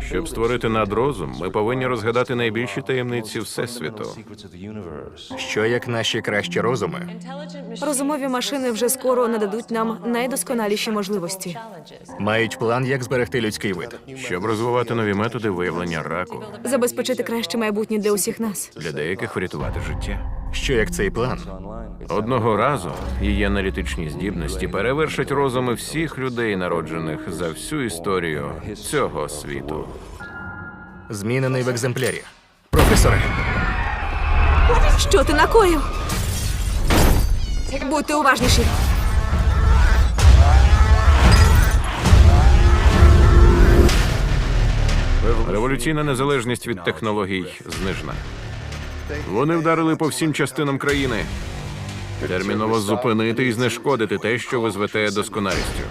Щоб створити надрозум, ми повинні розгадати найбільші таємниці всесвіту. Що як наші кращі розуми Розумові машини вже скоро нададуть нам найдосконаліші можливості. мають план, як зберегти людський вид. Щоб розвивати нові методи виявлення раку, Забезпечити краще майбутнє для усіх нас. для деяких врятувати життя. Що як цей план Одного разу її аналітичні здібності перевершать розуми всіх людей, народжених за всю історію цього світу. змінений в екземплярі? Професоре, Що ти накоїв? Будьте уважніші. Революційна незалежність від технологій знижена. Вони вдарили по всім частинам країни. Терміново зупинити і знешкодити те, що ви звете досконалістю.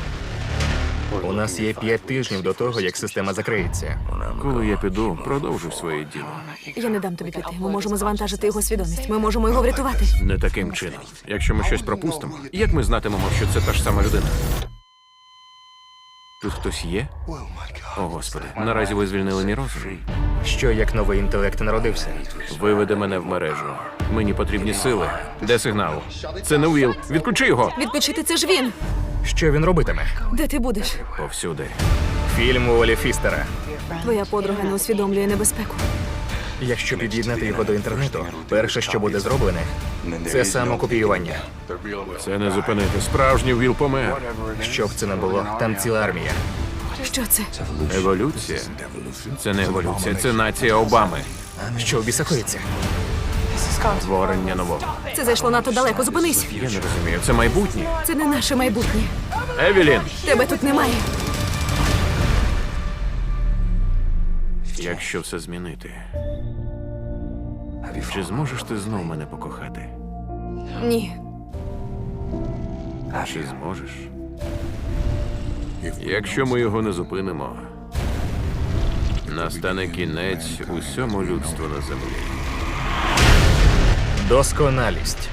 у нас є п'ять тижнів до того, як система закриється. Коли я піду, продовжу своє діло. Я не дам тобі піти. Ми можемо завантажити його свідомість. Ми можемо його врятувати. Не таким чином. Якщо ми щось пропустимо, як ми знатимемо, що це та ж сама людина? Тут хтось є? О, господи, наразі ви звільнили мій розум. Що як новий інтелект народився? Виведе мене в мережу. Мені потрібні сили. Де сигнал? Це не Уіл. Відключи його! Відпочити це ж він. Що він робитиме? Де ти будеш? Повсюди. Фільм Олі Фістера. Твоя подруга не усвідомлює небезпеку. Якщо під'єднати його до інтернету, перше, що буде зроблене, це самокопіювання. Це не зупинити. Справжній Уіл помер. Щоб це не було, там ціла армія. Що це? Еволюція. Це не еволюція, це нація Обами. Що в біса коїться? Творення нового. Це зайшло надто далеко. Зупинись. Я не розумію. Це майбутнє. Це не наше майбутнє. Евелін! Тебе тут немає. Якщо все змінити, чи зможеш ти знов мене покохати? Ні. Чи зможеш? Якщо ми його не зупинимо, настане кінець усьому людству на землі. Досконалість.